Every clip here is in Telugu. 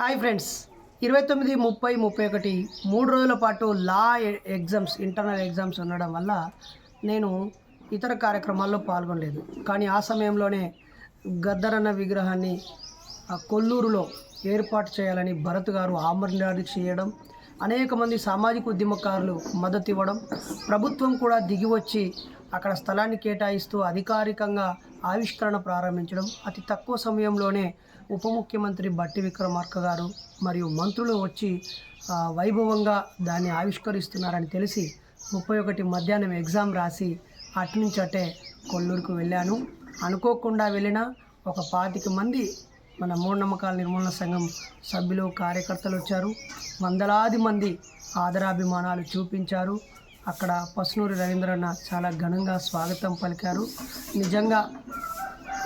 Hi friends. ఇరవై తొమ్మిది ముప్పై ముప్పై ఒకటి మూడు రోజుల పాటు లా ఎగ్జామ్స్ ఇంటర్నల్ ఎగ్జామ్స్ ఉండడం వల్ల నేను ఇతర కార్యక్రమాల్లో పాల్గొనలేదు. కానీ ఆ సమయంలోనే గద్దరన్న విగ్రహాన్ని కొల్లూరులో ఏర్పాటు చేయాలని భరత్ గారు ఆమరణాది చేయడం అనేక మంది సామాజిక ఉద్యమకారులు మద్దతు ఇవ్వడం ప్రభుత్వం కూడా దిగి వచ్చి అక్కడ స్థలాన్ని కేటాయిస్తూ అధికారికంగా ఆవిష్కరణ ప్రారంభించడం అతి తక్కువ సమయంలోనే ఉప ముఖ్యమంత్రి బట్టి విక్రమార్క గారు మరియు మంత్రులు వచ్చి వైభవంగా దాన్ని ఆవిష్కరిస్తున్నారని తెలిసి ముప్పై ఒకటి మధ్యాహ్నం ఎగ్జామ్ రాసి అటు నుంచి కొల్లూరుకు వెళ్ళాను. అనుకోకుండా వెళ్ళిన ఒక పాతిక మంది మన మూఢనమ్మకాల నిర్మూలన సంఘం సభ్యులు కార్యకర్తలు వచ్చారు. వందలాది మంది ఆదరాభిమానాలు చూపించారు. అక్కడ పసునూరి రవీంద్రన్న చాలా ఘనంగా స్వాగతం పలికారు. నిజంగా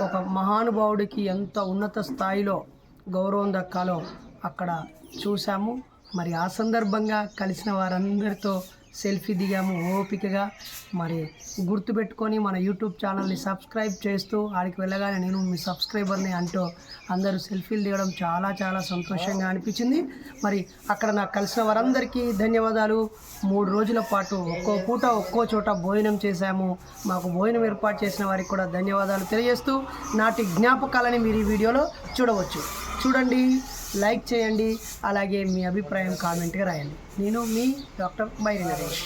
ఒక మహానుభావుడికి ఎంత ఉన్నత స్థాయిలో గౌరవం దక్కాలో అక్కడ చూసాము మరి ఆ సందర్భంగా కలిసిన వారందరితో సెల్ఫీ దిగాము ఓపికగా. మరి గుర్తుపెట్టుకొని మన యూట్యూబ్ ఛానల్ని సబ్స్క్రైబ్ చేస్తూ ఆడికి వెళ్ళగానే నేను మీ సబ్స్క్రైబర్ని అంటూ అందరూ సెల్ఫీలు దిగడం చాలా చాలా సంతోషంగా అనిపించింది. మరి అక్కడ నాకు కలిసిన వారందరికీ ధన్యవాదాలు. మూడు రోజుల పాటు ఒక్కో పూట ఒక్కో చోట భోజనం చేశాము. మాకు భోజనం ఏర్పాటు చేసిన వారికి కూడా ధన్యవాదాలు తెలియజేస్తూ నాటి జ్ఞాపకాలని మీరు ఈ వీడియోలో చూడవచ్చు. చూడండి. లైక్ చేయండి అలాగే మీ అభిప్రాయం కామెంట్గా రాయండి. నేను మీ doctor Bairi Naresh.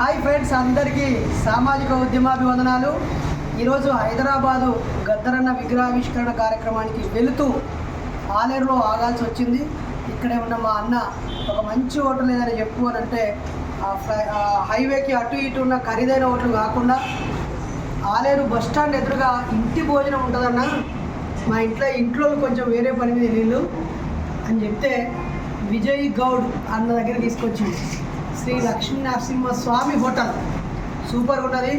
Hi friends అందరికీ సామాజిక ఉద్యమాభివందనాలు. ఈరోజు హైదరాబాదు గద్దరన్న విగ్రహావిష్కరణ కార్యక్రమానికి వెళుతూ ఆలేరులో ఆగాల్సి వచ్చింది. ఇక్కడే ఉన్న మా అన్న ఒక మంచి హోటల్ ఏదైనా చెప్పు అని అంటే హైవేకి అటు ఇటు ఉన్న ఖరీదైన హోటల్ కాకుండా ఆలేరు బస్ స్టాండ్ ఎదురుగా ఇంటి భోజనం ఉంటుందన్న. మా ఇంట్లో ఇంట్లో కొంచెం వేరే పని మీద వీళ్ళు అని చెప్తే విజయ్ గౌడ్ అన్న దగ్గర తీసుకొచ్చింది శ్రీ లక్ష్మీ నరసింహ స్వామి హోటల్. సూపర్ ఉన్నది.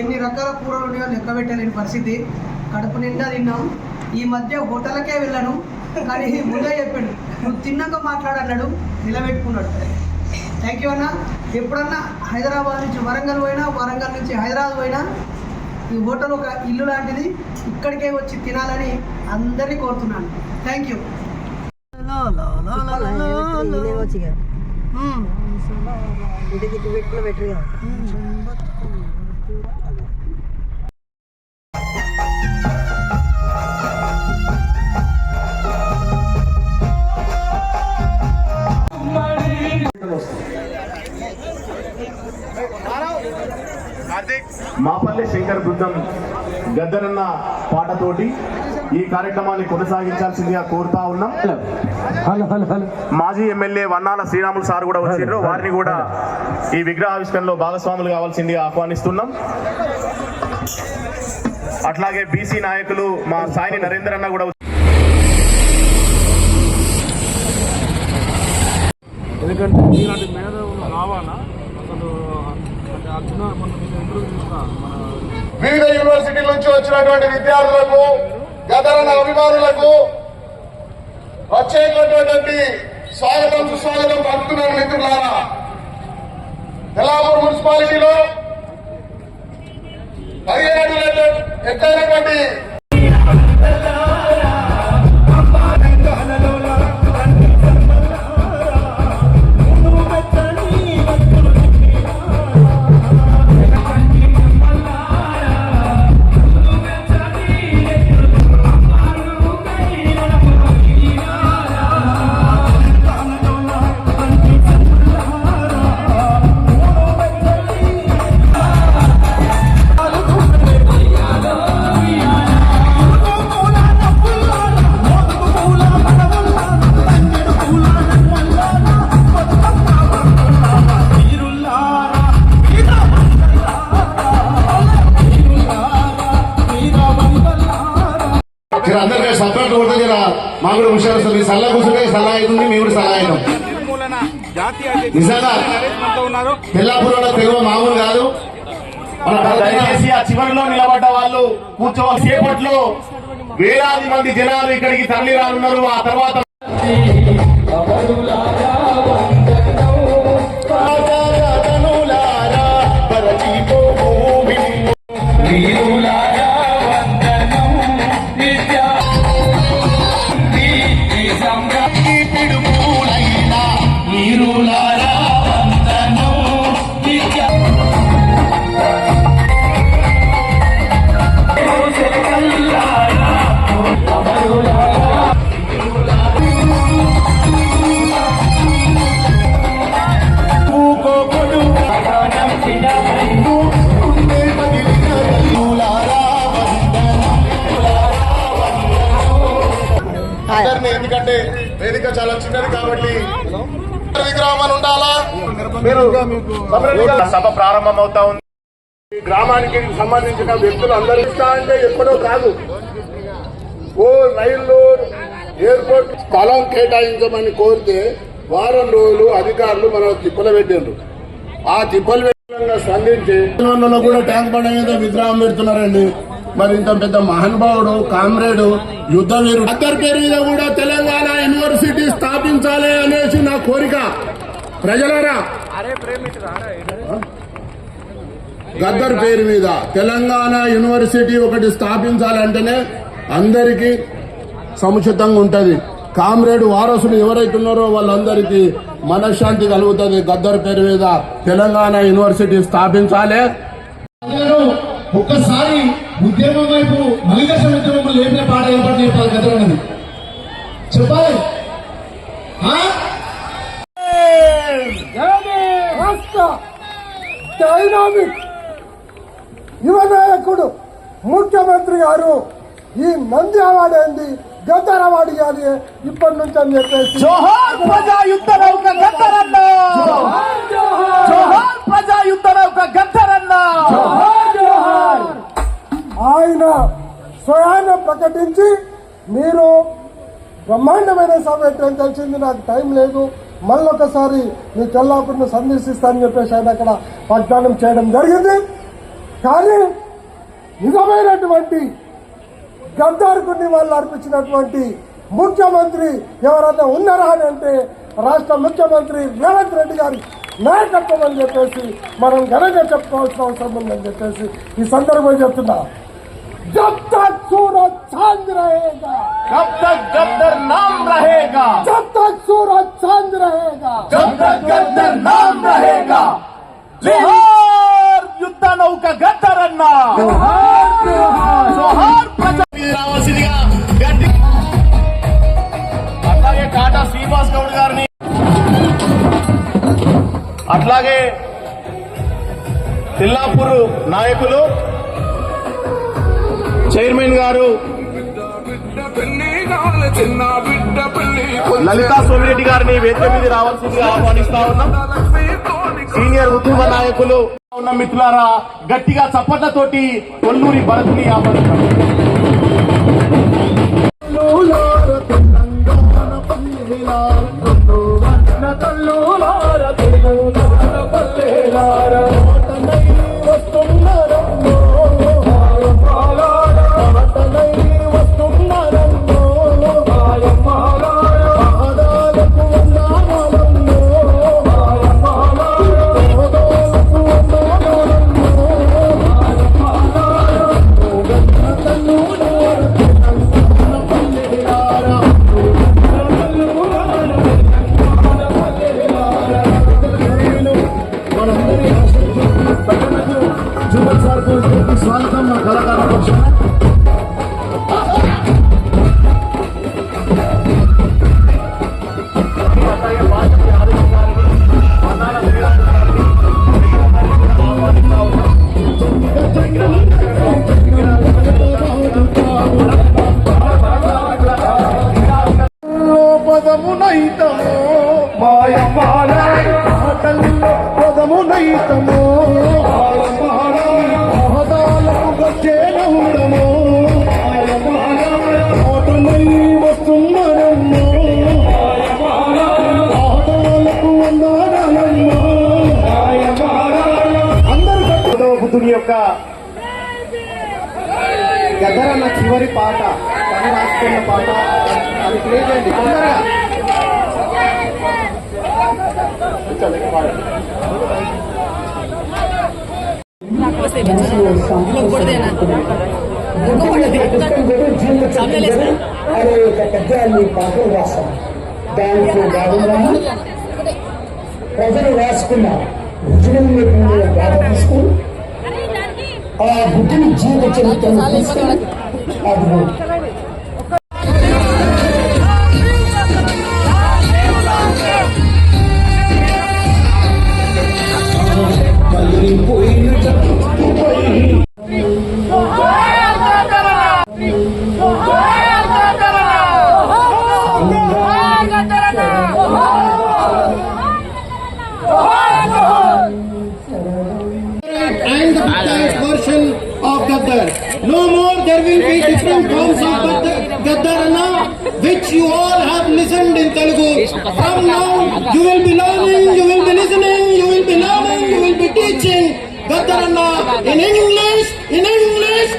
ఎన్ని రకాల కూరలు ఉన్నాయో లెక్క పెట్టలేని పరిస్థితి. కడుపు నిండా తిన్నాం. ఈ మధ్య హోటల్కే వెళ్ళాను. కానీ ముందే చెప్పాడు నువ్వు తిన్నాక మాట్లాడన్నాడు నిలబెట్టుకున్నాడు. థ్యాంక్ యూ అన్న. ఎప్పుడన్నా హైదరాబాద్ నుంచి వరంగల్ పోయినా వరంగల్ నుంచి హైదరాబాద్ పోయినా ఈ హోటల్ ఒక ఇల్లు లాంటిది. ఇక్కడికే వచ్చి తినాలని అందరినీ కోరుతున్నాను. థ్యాంక్ యూ మాపల్లి శంకర్ బృందం గద్దరన్న పాటతోటి ఈ కార్యక్రమాన్ని కొనసాగించాల్సిందిగా కోరుతా ఉన్నాం. హలో. హలో హలో మాజీ ఎమ్మెల్యే వన్నాల శ్రీరాములు సార్ కూడా వచ్చిండ్రు వారిని కూడా ఈ విగ్రహావిష్కరణలో భాగస్వాములు కావాల్సిందిగా ఆహ్వానిస్తున్నాం. అట్లాగే బీసీ నాయకులు మా సాయిని నరేందర్ అన్న కూడా ఎందుకంటే ఇలాంటి మేధావులు రావాలా? అసలు అంటే అర్జున మన ఇంటర్వ్యూ చూసిన మన వివిధ యూనివర్సిటీల నుంచి వచ్చినటువంటి విద్యార్థులకు గదరన అభిమానులకు వచ్చేటటువంటి స్వాగతం సుస్వాగతం పలుకుతున్నాను మిత్రులారా. తెల్లాపూర్ మున్సిపాలిటీలో పదిహేడు ఎత్తైనటువంటి ఎత్తైనటువంటి జర అందరికీ సపరేట్ కొడితే జర మా కూడా హుషారు వస్తుంది సల్లా కూర్చుంటే సల్లా అవుతుంది మేము కూడా సల్లా అవుతాం నిజంగా తెల్లాపూర్లో తెలుగు మామూలు కాదు దయచేసి ఆ చివరిలో నిలబడ్డ వాళ్ళు కూర్చోవాలి సేపట్లో వేలాది మంది జనాలు ఇక్కడికి తరలి రానున్నారు ఆ తర్వాత వీరులారా సభ ప్రారంభం అవుతా ఉంది గ్రామానికి సంబంధించిన వ్యక్తులు అందరూ ఇస్తా అంటే ఎక్కడో కాదు. ఓ రైల్లో ఎయిర్పోర్ట్ స్థలం కేటాయించమని కోరితే వారం రోజులు అధికారులు మన తిప్పలు పెట్టారు ఆ తిప్పలు పెట్టడంగా స్పందించి కూడా ట్యాంక్ బండ మీద విగ్రహం పెడుతున్నారండి. మరి ఇంత పెద్ద మహానుభావుడు కామ్రేడు యుద్ధ వీరుడు. అద్దరి పేరు మీద కూడా తెలంగాణ యూనివర్సిటీ స్థాపించాలి అనేసి నా కోరిక. ప్రజలారా గద్దర్ పేరు మీద తెలంగాణ యూనివర్సిటీ ఒకటి స్థాపించాలంటేనే అందరికీ సముచితంగా ఉంటది. కామ్రేడ్ వారసులు ఎవరైతే ఉన్నారో వాళ్ళందరికీ మనశ్శాంతి కలుగుతుంది. గద్దర్ పేరు మీద తెలంగాణ యూనివర్సిటీ స్థాపించాలి. నేను ఒక్కసారి ఉద్యమం వైపు మలిదశ ఉద్యమం లేపిన పాట ఏర్పాటు చెప్పాలి అన్నది చెప్పాలి. డైనామిక్ యువ నాయకుడు ముఖ్యమంత్రి గారు ఈ నంది అవార్డు ఏంది గద్దర్ అవార్డు ఇవ్వాలి ఇప్పటి నుంచి అని చెప్పేసి జోహార్ ప్రజా యుద్ధ నౌక గద్దరన్న! జోహార్ ప్రజా యుద్ధ నౌక గద్దరన్న! ఆయన స్వయాన ప్రకటించి మీరు బ్రహ్మాండమైన సభ తెలిసింది నాకు టైం లేదు. మళ్ళొకసారి మీ తెల్లాపురిని సందర్శిస్తానని చెప్పేసి ఆయన అక్కడ వాగ్దానం చేయడం జరిగింది. కానీ నిజమైనటువంటి గద్దార్కు నివాళులు అర్పించినటువంటి ముఖ్యమంత్రి ఎవరైనా ఉన్నారా అని అంటే రాష్ట్ర ముఖ్యమంత్రి రేవంత్ రెడ్డి గారి నాయకత్వం అని చెప్పేసి మనం ఘనంగా చెప్పుకోవాల్సిన అవసరం ఉందని చెప్పేసి ఈ సందర్భంగా చెప్తున్నా. जब तक सूरज चांद रहेगा जब तक गद्दर नाम रहेगा जब तक सूरज चांद रहेगा जब तक गद्दर नाम रहेगा జోహార్ యుద్ధ నౌక గద్దరన్న జోహార్ ప్రజా రావాల్సిందిగా గట్టి అట్లాగే టాటా శ్రీనివాస్ గౌడ్ గారిని అట్లాగే తిల్లాపూర్ నాయకులు చైర్మన్ గారు. లలితా సోమిరెడ్డి గారిని వేదిక మీద రావాల్సిందిగా ఆహ్వానిస్తా ఉన్నాం. సీనియర్ ఉద్యమ నాయకులు ఉన్న మిత్రులారా గట్టిగా చప్పట్లతోటి కొల్లూరి భరత్ని ఆహ్వానిస్తాం. స్వాగతం గదరన్న చివరి పాట తను రాసుకున్న పాట. అది ప్లే చేయండి. తొందరగా. పాటలు రాశారు దాంట్లో భాగంగా ప్రజలు రాసుకున్న రుజువులు బాధ తీసుకుని ఆ బుద్ధిని జీవిత చరిత్రను తీసుకుని অদ্ভুত And of the bird. No more there will be different forms of Gaddarana which you all have listened in Telugu. From now you will be learning, you will be listening, you will be learning, you will be teaching Gaddarana in English, in English,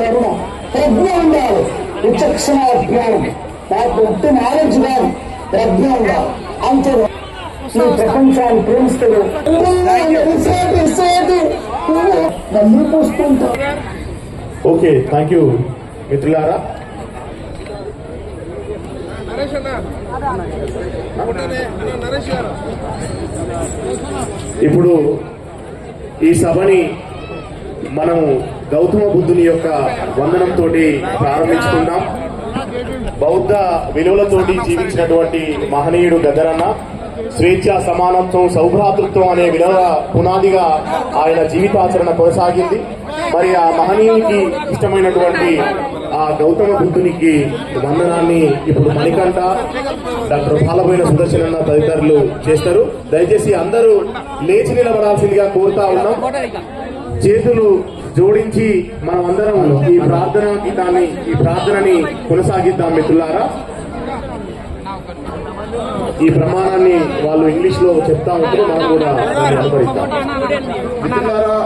కరుణ ప్రజ్ఞ ఉండాలి. విచక్షణ జ్ఞానం. నాకు ఒట్టి నాలెడ్జ్ కాదు. ప్రజ్ఞ ఉండాలి. అంతే. ఈ ప్రపంచాన్ని ప్రేమిస్తాడు. ఓకే థ్యాంక్ యూ మిత్రులారా. ఇప్పుడు ఈ సభని మనం గౌతమ బుద్ధుని యొక్క వందనంతో ప్రారంభించుకుందాం. బౌద్ధ విలువలతోటి జీవించినటువంటి మహనీయుడు గద్దరన్న స్వేచ్ఛ సమానత్వం సౌభ్రాతృత్వం అనే విలువ పునాదిగా ఆయన జీవితాచరణ కొనసాగింది. మరి ఆ మహనీయునికి ఇష్టమైనటువంటి ఆ గౌతమ బుద్ధునికి వందనాన్ని ఇప్పుడు మణికంఠ డాక్టర్ బాలబోయిన సుదర్శన తదితరులు చేస్తారు. దయచేసి అందరూ లేచి నిలబడాల్సిందిగా కోరుతా ఉన్నాం. చేతులు జోడించి మనం అందరం ఈ ప్రార్థన గీతాన్ని ఈ ప్రార్థనని కొనసాగిద్దాం మిత్రులారా. ఈ ప్రమాణాన్ని వాళ్ళు ఇంగ్లీష్లో చెప్తా ఉంటే మనం కూడా మిత్రులారా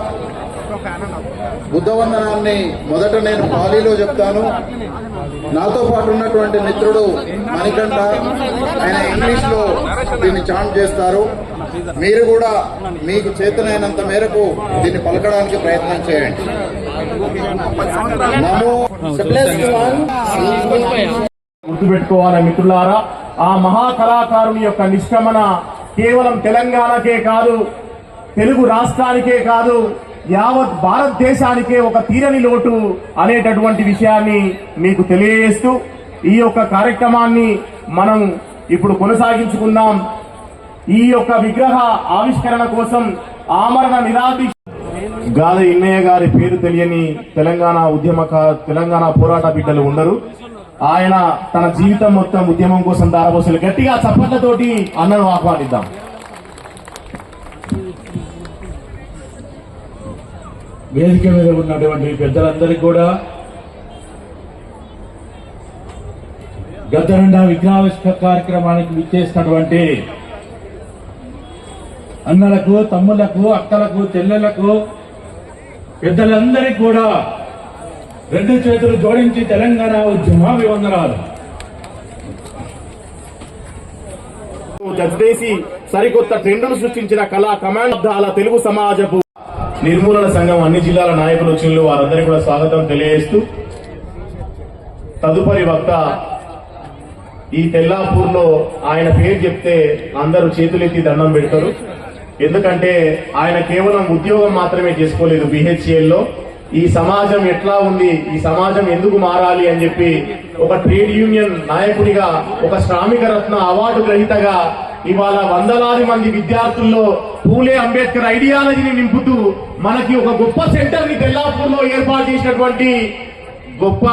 బుద్ధవందనాన్ని మొదట నేను పాలీలో చెప్తాను. నాతో పాటు ఉన్నటువంటి మిత్రుడు మణికంఠ. ఆయన ఇంగ్లీష్లో దీన్ని చాంట్ చేస్తారు. మీరు కూడా మీకు చేతనైనంత మేరకు దీన్ని పలకడానికి ప్రయత్నం చేయండి. నమో గుర్తుపెట్టుకోవాలి మిత్రులారా ఆ మహా కళాకారుని యొక్క నిష్క్రమణ కేవలం తెలంగాణకే కాదు తెలుగు రాష్ట్రానికే కాదు యావత్ భారతదేశానికే ఒక తీరని లోటు అనేటటువంటి విషయాన్ని మీకు తెలియజేస్తూ ఈ యొక్క కార్యక్రమాన్ని మనం ఇప్పుడు కొనసాగించుకుందాం. ఈ యొక్క విగ్రహ ఆవిష్కరణ కోసం ఆమరణ నిరాది గాలి ఇన్నయ్య గారి పేరు తెలియని తెలంగాణ ఉద్యమక తెలంగాణ పోరాట బిడ్డలు ఉండరు. ఆయన తన జీవితం మొత్తం ఉద్యమం కోసం దారబోసలు గట్టిగా చప్పట్లతోటి అన్నను ఆహ్వానిద్దాం. వేదిక మీద ఉన్నటువంటి పెద్దలందరికీ కూడా గద్దరండ విగ్రహావిష్క కార్యక్రమానికి విచ్చేసినటువంటి అన్నలకు తమ్ములకు అక్కలకు చెల్లెలకు పెద్దలందరికీ కూడా రెండు చేతులు జోడించి తెలంగాణ ఉద్యమాభివందనాలు. జగదేశి సరికొత్త ట్రెండును సృష్టించిన కళా కమాండాల తెలుగు సమాజపు నిర్మూలన సంఘం అన్ని జిల్లాల నాయకులు వచ్చిన వారందరికీ కూడా స్వాగతం తెలియజేస్తూ తదుపరి వక్త ఈ తెల్లాపూర్లో ఆయన పేరు చెప్తే అందరూ చేతులెత్తి దండం పెడతారు. ఎందుకంటే ఆయన కేవలం ఉద్యోగం మాత్రమే చేసుకోలేదు బిహెచ్సిఎల్లో ఈ సమాజం ఎట్లా ఉంది? ఈ సమాజం ఎందుకు మారాలి అని చెప్పి ఒక ట్రేడ్ యూనియన్ నాయకుడిగా ఒక శ్రామిక రత్న అవార్డు గ్రహీతగా ఇవాళ వందలాది మంది విద్యార్థుల్లో పూలే అంబేద్కర్ ఐడియాలజీని నింపుతూ మనకి ఒక గొప్ప సెంటర్ని తెల్లాపూర్లో ఏర్పాటు చేసినటువంటి గొప్ప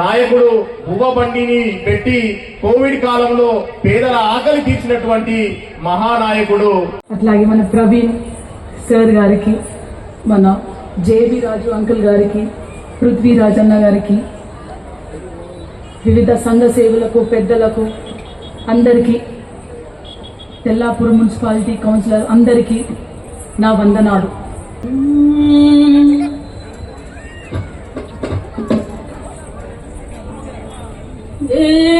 నాయకుడు భువ బండిని పెట్టి కోవిడ్ కాలంలో పేదల ఆకలి తీర్చినటువంటి మహానాయకుడు. అట్లాగే మన ప్రవీణ్ సార్ గారికి మన జేబి రాజు అంకుల్ గారికి పృథ్వీరాజ్ అన్న గారికి వివిధ సంఘ సేవలకు పెద్దలకు అందరికీ తెల్లాపూర్ మున్సిపాలిటీ కౌన్సిలర్ అందరికీ నా వందనాలు. Ooh.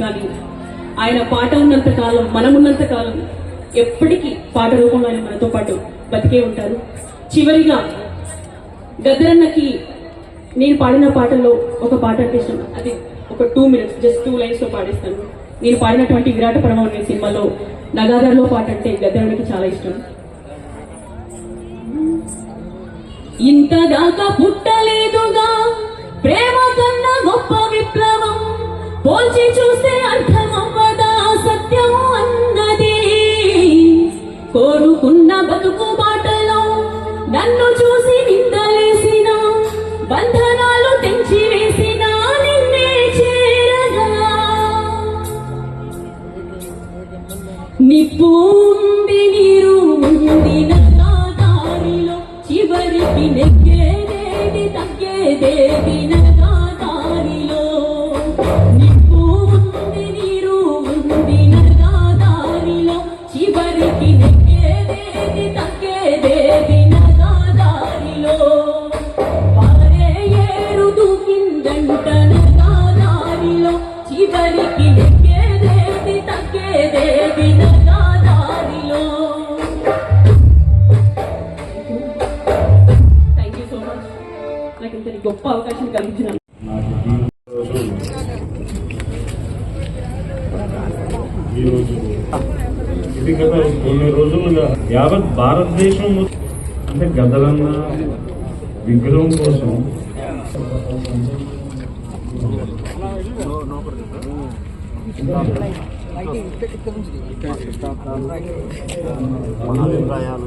కానీ ఆయన పాట ఉన్నంత కాలం మనం ఉన్నంత కాలం ఎప్పటికీ పాట రూపంలో ఆయన మనతో పాటు బతికే ఉంటారు. చివరిగా గద్దరన్నకి నేను పాడిన పాటల్లో ఒక పాట అంటే ఇష్టం. అది ఒక టూ మినిట్స్ జస్ట్ టూ లైన్స్లో పాడిస్తాను. నేను పాడినటువంటి విరాట పరమ అనే సినిమాలో నగాదారిలో పాట అంటే గద్దరన్నకి చాలా ఇష్టం. ఇంత దాకా పుట్టలేదుగా ప్రేమ కన్నా పోల్చి చూస్తే అర్థమవ్వదా సత్యం అన్నది? కోరుకున్న బతుకు బాటలో నన్ను చూసి నిందలేసిన బంధనాలు తెంచి వేసిన నిన్నే చేరగా. నిప్పు ఉంది నీరు ఉంది నా దారిలో చివరికి నెగ్గేదేది తగ్గేదేది నా నాకు గొప్ప అవకాశం కలిగించిన ఇది గత కొన్ని రోజులుగా యావత్ భారతదేశం అంటే గదలన్న విగ్రహం కోసం అభిప్రాయాలు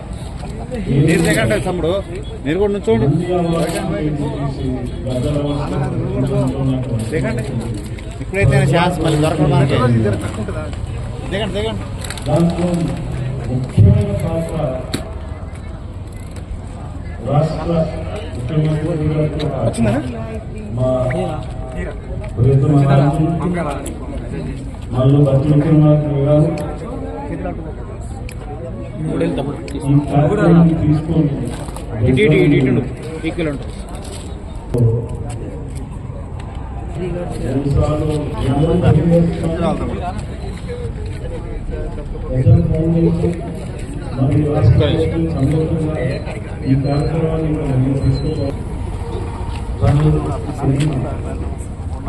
మీరు దిగండి తమ్ముడు. మీరు కూడా నుంచోండి దిగండి ఇప్పుడైతే ఛాన్స్ మళ్ళీ దొరకడం మనకి. దిగండి దిగండి ముఖ్యమైన పాత్ర రాష్ట్ర ముఖ్యమంత్రి గారు మా ప్రియతమ నాయకులు మరియు బట్టి విక్రమార్క గారు ఈ కార్యక్రమాన్ని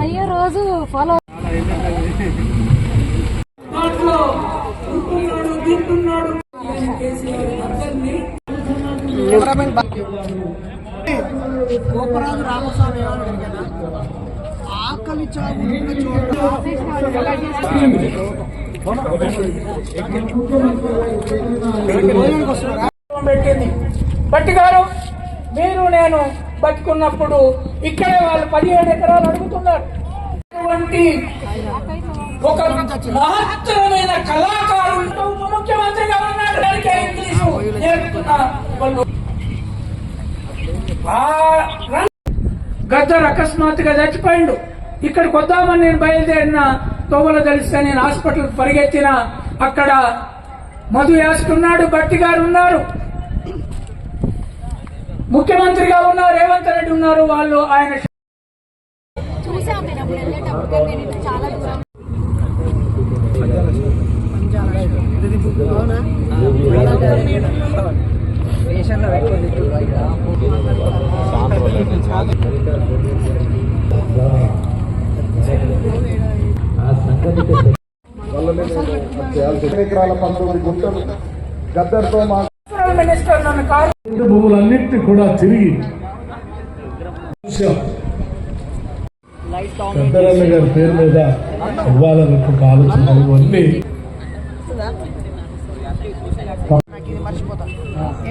అయ్యో రోజు ఫాలో గోపరాజు రామస్వామి ఆకలి చావు ఉన్న చోట పెట్టింది. బట్టి గారు మీరు నేను బతుకున్నప్పుడు ఇక్కడే వాళ్ళు పదిహేడు ఎకరాలు అడుగుతున్నారు. అటువంటి ఒక మహత్తరమైన కళాకారుడు ఉప ముఖ్యమంత్రిగా ఉన్నాడు. ఇంగ్లీషు నేర్పుతున్నారు గద్దర్ అకస్మాత్తుగా చచ్చిపోయిండు. ఇక్కడికి వద్దామని నేను బయలుదేరిన తోవలు తెలిస్తే నేను హాస్పిటల్ పరిగెత్తిన అక్కడ మధు వేసుకున్నాడు భట్టి గారు ఉన్నారు. ముఖ్యమంత్రిగా ఉన్నారు రేవంత్ రెడ్డి ఉన్నారు వాళ్ళు ఆయన ఎకరాల పంతొమ్మిది గుంటలు మా మినిస్టర్ భూములన్నింటినీ కూడా తిరిగి పెద్దరన్న గారి పేరు మీద ఇవ్వాలన్నటువంటి ఆలోచన ఇవన్నీ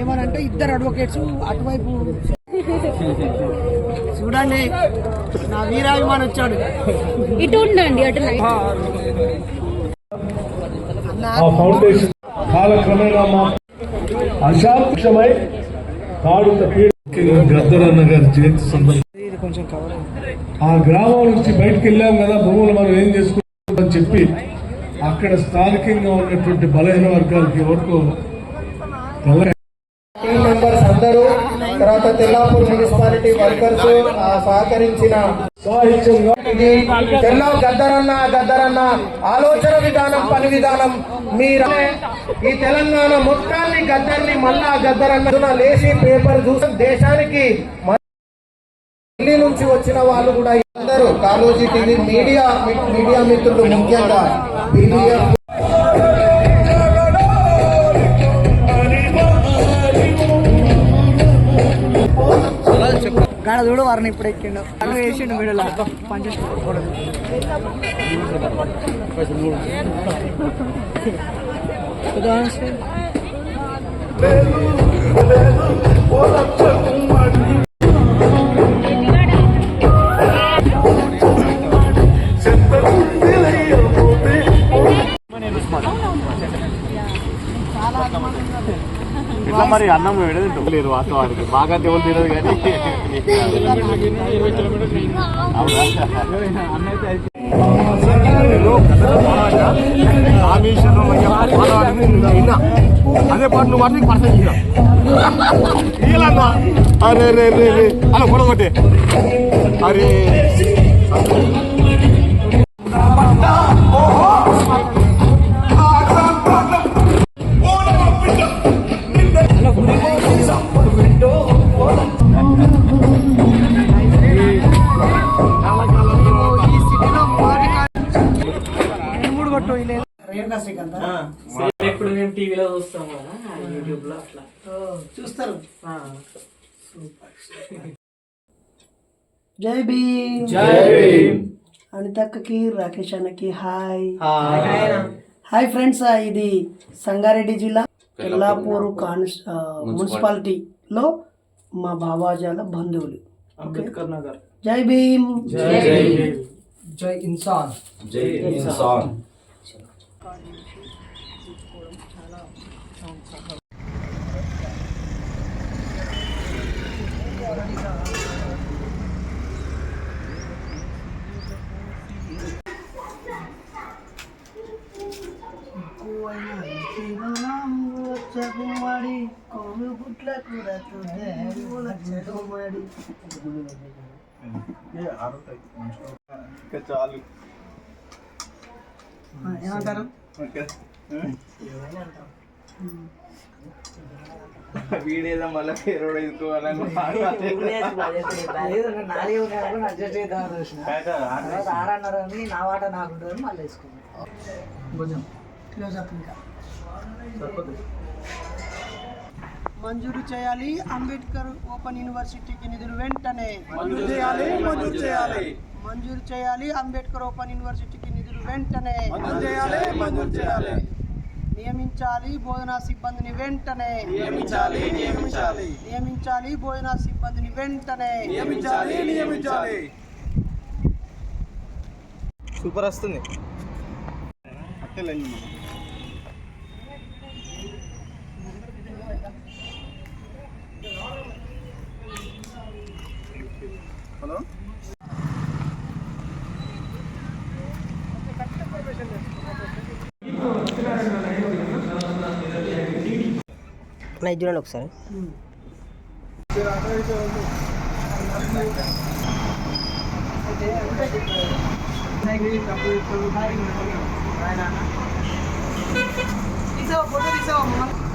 ఏమనంటే ఇద్దరు అడ్వకేట్స్ అటువైపు చూడండి. నా వీరాభిమాన్ వచ్చాడు. ఇటు ఉండండి అటు ఆ. ఫౌండేషన్ కాలక్రమేణా మా అశాంతమై గద్దరన్న గారి జయంతి ఆ గ్రామం నుంచి బయటకు వెళ్ళాం కదా భూములు మనం ఏం చేసుకుంటామని చెప్పి అక్కడ స్థానికంగా ఉన్నటువంటి బలహీన వర్గాలకి ఎవరికో టీం మెంబర్స్ అందరూ తర్వాత తెల్లాపూర్ మున్సిపాలిటీ వర్కర్స్ సహకరించిన ఇది తెల్ల గద్దరన్న గద్దరన్న ఆలోచన విధానం పని విధానం. మీరు ఈ తెలంగాణ మొత్తాన్ని గద్దర్ని మళ్ళా గద్దరన్న లేచి పేపర్ చూసి దేశానికి ఢిల్లీ నుంచి వచ్చిన వాళ్ళు కూడా అందరూ. కాలోజీ టీవీ మీడియా మీడియా మిత్రులు ముఖ్యంగా బీబీఎఫ్ చూడు వారిని ఇప్పుడు ఎక్కిండు. అటు వేసిండు వీడులా పనిచేసుకోకూడదు ఇట్లా మరి అన్నం విడదు లేదు వాస్తవానికి. బాగా దేవులు తినదు కానీ. అదే పాటు నువ్వు వాటికి పర్సెంట్ చేయాలన్నా అరే రే రే రే అలా పొడగొట్టే అరే యూట్యూబ్లో అట్లా చూస్తారు. జై భీమ్. అనితక్కకి రాకేష్ అన్నకి హాయ్. హాయ్ ఫ్రెండ్స్ ఇది సంగారెడ్డి జిల్లా ఎల్లాపూర్ కాన్స్ మున్సిపాలిటీలో మా బాబాజాల బంధువులు. అంబేద్కర్ నగర్. జై భీమ్. జై ఇన్సాన్. గుమ్మడి చాలు ఏమంటారు వీడేదా మళ్ళీ పేరోడు ఎదుకోవాలని నా వాట నాకు మళ్ళీ వేసుకున్నాను భుజం క్లోజ్ అప్ ఇంకా మంజూరు చేయాలి. అంబేద్కర్ ఓపెన్ యూనివర్సిటీకి నిధులు వెంటనే మంజూరు చేయాలి మంజూరు చేయాలి. మంజూరు చేయాలి అంబేద్కర్ ఓపెన్ యూనివర్సిటీకి నిధులు వెంటనే మంజూరు చేయాలి మంజూరు చేయాలి. నియమించాలి బోధనా సిబ్బందిని వెంటనే నియమించాలి నియమించాలి. నియమించాలి బోధనా సిబ్బందిని వెంటనే నియమించాలి నియమించాలి. సూపర్ వస్తుంది. హలో ఉన్నాయి చూడండి ఒకసారి ఫోటో తీసావా